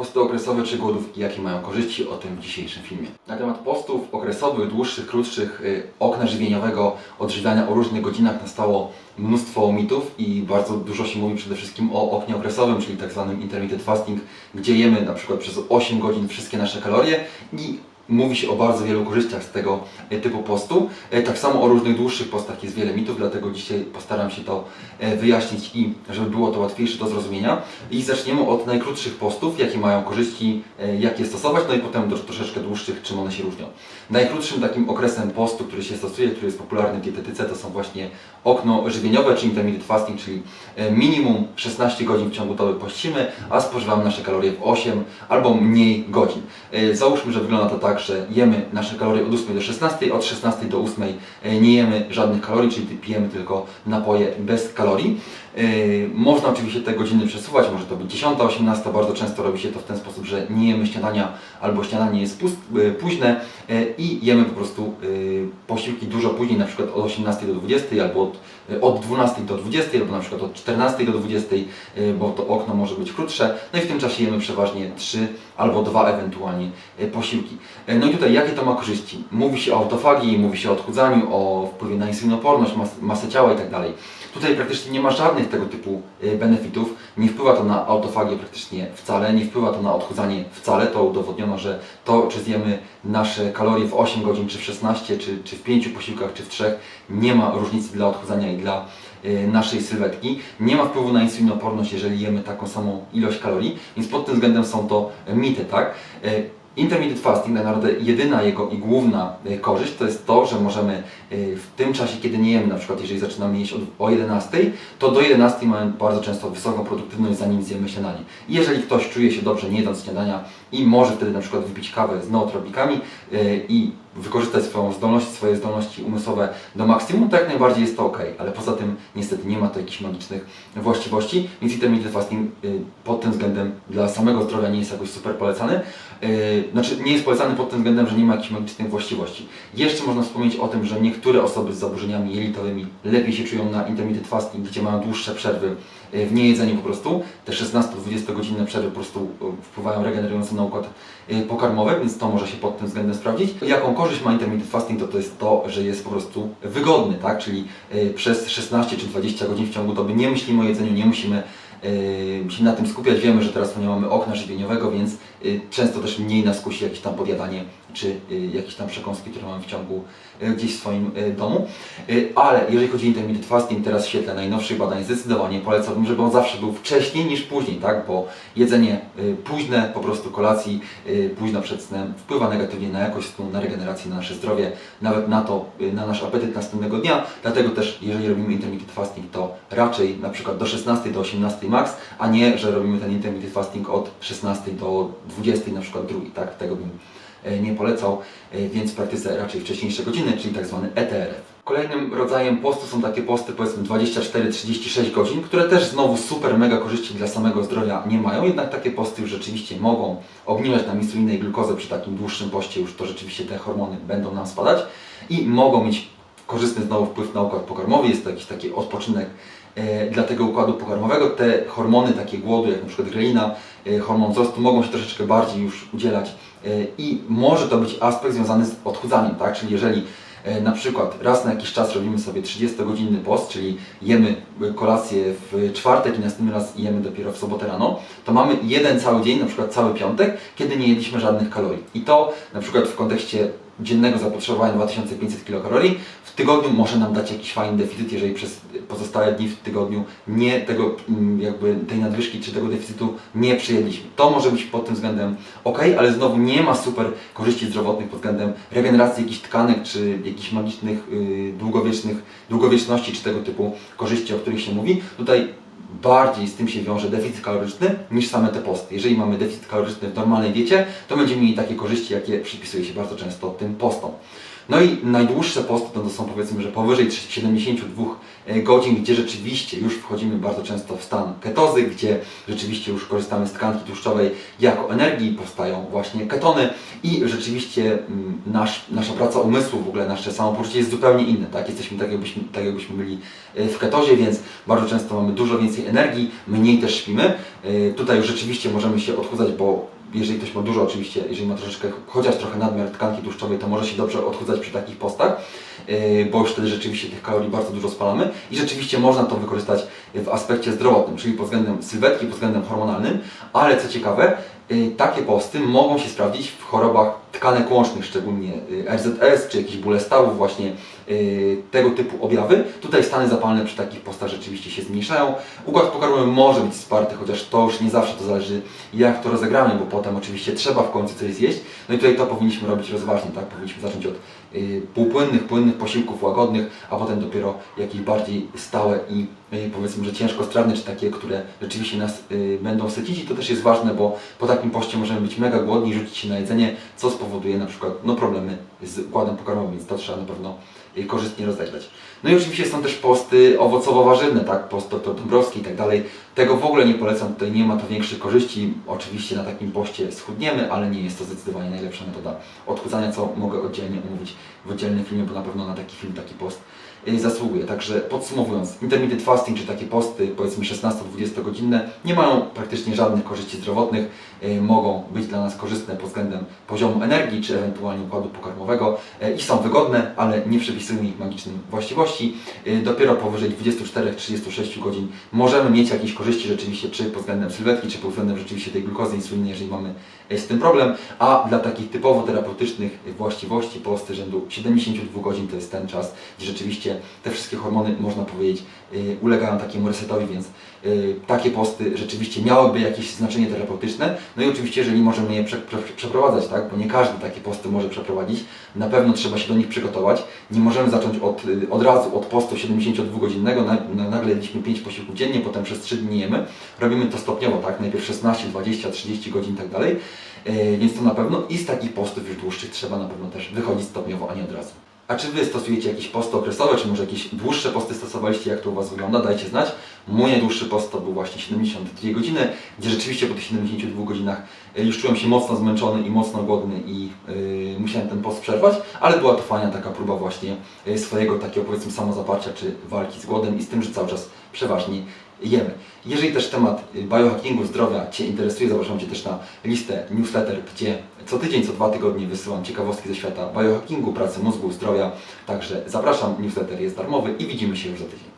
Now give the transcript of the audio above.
Posty okresowe czy głodówki, jakie mają korzyści, o tym w dzisiejszym filmie. Na temat postów okresowych, dłuższych, krótszych, y, okna żywieniowego, odżywiania o różnych godzinach nastało mnóstwo mitów i bardzo dużo się mówi przede wszystkim o oknie okresowym, czyli tak zwanym intermittent fasting, gdzie jemy na przykład przez 8 godzin wszystkie nasze kalorie i Mówi się o bardzo wielu korzyściach z tego e, typu postu. E, Tak samo o różnych dłuższych postach jest wiele mitów, dlatego dzisiaj postaram się to e, wyjaśnić i żeby było to łatwiejsze do zrozumienia. I zaczniemy od najkrótszych postów, jakie mają korzyści, jak je stosować, no i potem do troszeczkę dłuższych, czym one się różnią. Najkrótszym takim okresem postu, który się stosuje, który jest popularny w dietetyce, to są właśnie okno żywieniowe, czy intermittent fasting, czyli minimum 16 godzin w ciągu doby pościmy, a spożywamy nasze kalorie w 8 albo mniej godzin. Załóżmy, że wygląda to tak, że jemy nasze kalorie od 8 do 16, od 16 do 8 e, nie jemy żadnych kalorii, czyli pijemy tylko napoje bez kalorii. E, Można oczywiście te godziny przesuwać, może to być 10, 18, bardzo często robi się to w ten sposób, że nie jemy śniadania albo śniadanie jest e, późne e, i jemy po prostu posiłki dużo później, na przykład od 18 do 20 albo od, od 12 do 20 albo na przykład od 14 do 20, e, bo to okno może być krótsze. No i w tym czasie jemy przeważnie 3 albo 2 ewentualnie posiłki. No i tutaj jakie to ma korzyści? Mówi się o autofagii, mówi się o odchudzaniu, o wpływie na insulinoporność, mas, masę ciała itd. Tutaj praktycznie nie ma żadnych tego typu e, benefitów. Nie wpływa to na autofagię praktycznie wcale, nie wpływa to na odchudzanie wcale. To udowodniono, że to, czy zjemy nasze kalorie w 8 godzin, czy w 16, czy, czy w 5 posiłkach, czy w 3, nie ma różnicy dla odchudzania i dla e, naszej sylwetki. Nie ma wpływu na insulinoporność, jeżeli jemy taką samą ilość kalorii, więc pod tym względem są to mity, tak? Intermittent fasting, tak naprawdę jedyna jego i główna e, korzyść to jest to, że możemy e, w tym czasie, kiedy nie jemy, na przykład jeżeli zaczynamy jeść o 11, to do 11 mamy bardzo często wysoką produktywność zanim zjemy śniadanie. Jeżeli ktoś czuje się dobrze nie jedząc śniadania i może wtedy na przykład wypić kawę z nootropikami e, i wykorzystać swoją zdolność, swoje zdolności umysłowe do maksimum, to jak najbardziej jest to ok, ale poza tym niestety nie ma to jakichś magicznych właściwości, więc intermittent fasting y, pod tym względem dla samego zdrowia nie jest jakoś super polecany. Y, Znaczy nie jest polecany pod tym względem, że nie ma jakichś magicznych właściwości. Jeszcze można wspomnieć o tym, że niektóre osoby z zaburzeniami jelitowymi lepiej się czują na intermittent fasting, gdzie mają dłuższe przerwy y, w niejedzeniu po prostu. Te 16-20 godzinne przerwy po prostu wpływają regenerująco na układ pokarmowy, więc to może się pod tym względem sprawdzić. Jaką korzyść ma intermittent fasting, to to jest to, że jest po prostu wygodny, tak? Czyli y, przez 16 czy 20 godzin w ciągu doby nie myślimy o jedzeniu, nie musimy y, się na tym skupiać. Wiemy, że teraz to nie mamy okna żywieniowego, więc często też mniej nas kusi jakieś tam podjadanie czy y, jakieś tam przekąski, które mamy w ciągu y, gdzieś w swoim y, domu. Y, Ale jeżeli chodzi o intermittent fasting, teraz w świetle najnowszych badań zdecydowanie polecałbym, żeby on zawsze był wcześniej niż później, tak? Bo jedzenie y, późne, po prostu kolacji y, późno przed snem wpływa negatywnie na jakość snu, na regenerację, na nasze zdrowie, nawet na to, y, na nasz apetyt następnego dnia. Dlatego też, jeżeli robimy intermittent fasting, to raczej na przykład do 16 do 18 max, a nie, że robimy ten intermittent fasting od 16 do 20 na przykład drugi, tak? Tego bym e, nie polecał, e, więc praktyce raczej wcześniejsze godziny, czyli tak zwany ETRF. Kolejnym rodzajem postu są takie posty powiedzmy 24-36 godzin, które też znowu super mega korzyści dla samego zdrowia nie mają, jednak takie posty już rzeczywiście mogą obniżać nam insulinę i glukozę przy takim dłuższym poście, już to rzeczywiście te hormony będą nam spadać i mogą mieć korzystny znowu wpływ na układ pokarmowy, jest to jakiś taki odpoczynek dla tego układu pokarmowego. Te hormony takie głodu, jak przykład grelina, e, hormon wzrostu mogą się troszeczkę bardziej już udzielać e, i może to być aspekt związany z odchudzaniem, tak? Czyli jeżeli e, na przykład raz na jakiś czas robimy sobie 30-godzinny post, czyli jemy e, kolację w czwartek i następny raz jemy dopiero w sobotę rano, to mamy jeden cały dzień, na przykład cały piątek, kiedy nie jedliśmy żadnych kalorii. I to na przykład w kontekście dziennego zapotrzebowania 2500 kilokalorii w tygodniu może nam dać jakiś fajny deficyt, jeżeli przez pozostałe dni w tygodniu nie tego mm, jakby tej nadwyżki czy tego deficytu nie przyjedliśmy. To może być pod tym względem ok, ale znowu nie ma super korzyści zdrowotnych pod względem regeneracji jakichś tkanek czy jakichś magicznych yy, długowiecznych, długowieczności czy tego typu korzyści, o których się mówi. Tutaj bardziej z tym się wiąże deficyt kaloryczny niż same te posty. Jeżeli mamy deficyt kaloryczny w normalnej diecie, to będziemy mieli takie korzyści, jakie przypisuje się bardzo często tym postom. No i najdłuższe posty to są powiedzmy, że powyżej 72 godzin, gdzie rzeczywiście już wchodzimy bardzo często w stan ketozy, gdzie rzeczywiście już korzystamy z tkanki tłuszczowej jako energii, powstają właśnie ketony i rzeczywiście mm, nasz, nasza praca umysłu, w ogóle nasze samopoczucie jest zupełnie inne, tak? Jesteśmy tak jakbyśmy, tak jakbyśmy byli e, w ketozie, więc bardzo często mamy dużo więcej energii, mniej też śpimy. E, Tutaj już rzeczywiście możemy się odchudzać, bo jeżeli ktoś ma dużo oczywiście, jeżeli ma troszeczkę, chociaż trochę nadmiar tkanki tłuszczowej, to może się dobrze odchudzać przy takich postach, yy, bo już wtedy rzeczywiście tych kalorii bardzo dużo spalamy i rzeczywiście można to wykorzystać w aspekcie zdrowotnym, czyli pod względem sylwetki, pod względem hormonalnym, ale co ciekawe, yy, takie posty mogą się sprawdzić w chorobach tkanek łącznych, szczególnie yy, RZS, czy jakieś bóle stawów, właśnie yy, tego typu objawy. Tutaj stany zapalne przy takich postach rzeczywiście się zmniejszają. Układ pokarmowy może być wsparty, chociaż to już nie zawsze to zależy jak to rozegramy, bo potem oczywiście trzeba w końcu coś zjeść. No i tutaj to powinniśmy robić rozważnie, tak? Powinniśmy zacząć od y, półpłynnych, płynnych posiłków łagodnych, a potem dopiero jakieś bardziej stałe i y, powiedzmy, że ciężko strawne, czy takie, które rzeczywiście nas y, będą sycić. I to też jest ważne, bo po takim poście możemy być mega głodni, rzucić się na jedzenie, co spowoduje na przykład no, problemy z układem pokarmowym, więc to trzeba na pewno y, korzystnie rozegrać. No i oczywiście są też posty owocowo-warzywne, tak, post dr Dąbrowski i tak dalej. Tego w ogóle nie polecam, tutaj nie ma to większych korzyści. Oczywiście na takim poście schudniemy, ale nie jest to zdecydowanie najlepsza metoda odchudzania, co mogę oddzielnie omówić w oddzielnym filmie, bo na pewno na taki film, taki post y, zasługuje. Także podsumowując, intermittent fasting, czy takie posty powiedzmy 16-20 godzinne nie mają praktycznie żadnych korzyści zdrowotnych, y, mogą być dla nas korzystne pod względem poziomu energii, czy ewentualnie układu pokarmowego y, i są wygodne, ale nie przypisujemy ich magicznym właściwości. Y, Dopiero powyżej 24-36 godzin możemy mieć jakieś korzyści rzeczywiście, czy pod względem sylwetki, czy pod względem rzeczywiście tej glukozy, insuliny, jeżeli mamy z tym problem, a dla takich typowo terapeutycznych właściwości posty rzędu 72 godzin to jest ten czas, gdzie rzeczywiście te wszystkie hormony, można powiedzieć, y, ulegają takiemu resetowi, więc y, takie posty rzeczywiście miałyby jakieś znaczenie terapeutyczne. No i oczywiście, jeżeli możemy je prze, prze, przeprowadzać, tak, bo nie każdy takie posty może przeprowadzić, na pewno trzeba się do nich przygotować. Nie możemy zacząć od, y, od razu od postu 72-godzinnego, na, na, nagle jedliśmy 5 posiłków dziennie, potem przez 3 dni jemy. Robimy to stopniowo, tak, najpierw 16, 20, 30 godzin i tak dalej. Więc to na pewno i z takich postów już dłuższych trzeba na pewno też wychodzić stopniowo, a nie od razu. A czy Wy stosujecie jakieś posty okresowe, czy może jakieś dłuższe posty stosowaliście, jak to u Was wygląda? Dajcie znać. Mój najdłuższy post to był właśnie 72 godziny, gdzie rzeczywiście po tych 72 godzinach y, już czułem się mocno zmęczony i mocno głodny i yy, musiałem ten post przerwać, ale była to fajna taka próba właśnie y, swojego takiego powiedzmy samozaparcia, czy walki z głodem i z tym, że cały czas przeważnie jemy. Jeżeli też temat biohackingu zdrowia Cię interesuje, zapraszam Cię też na listę newsletter, gdzie co tydzień, co dwa tygodnie wysyłam ciekawostki ze świata biohackingu, pracy mózgu, zdrowia. Także zapraszam, newsletter jest darmowy i widzimy się już za tydzień.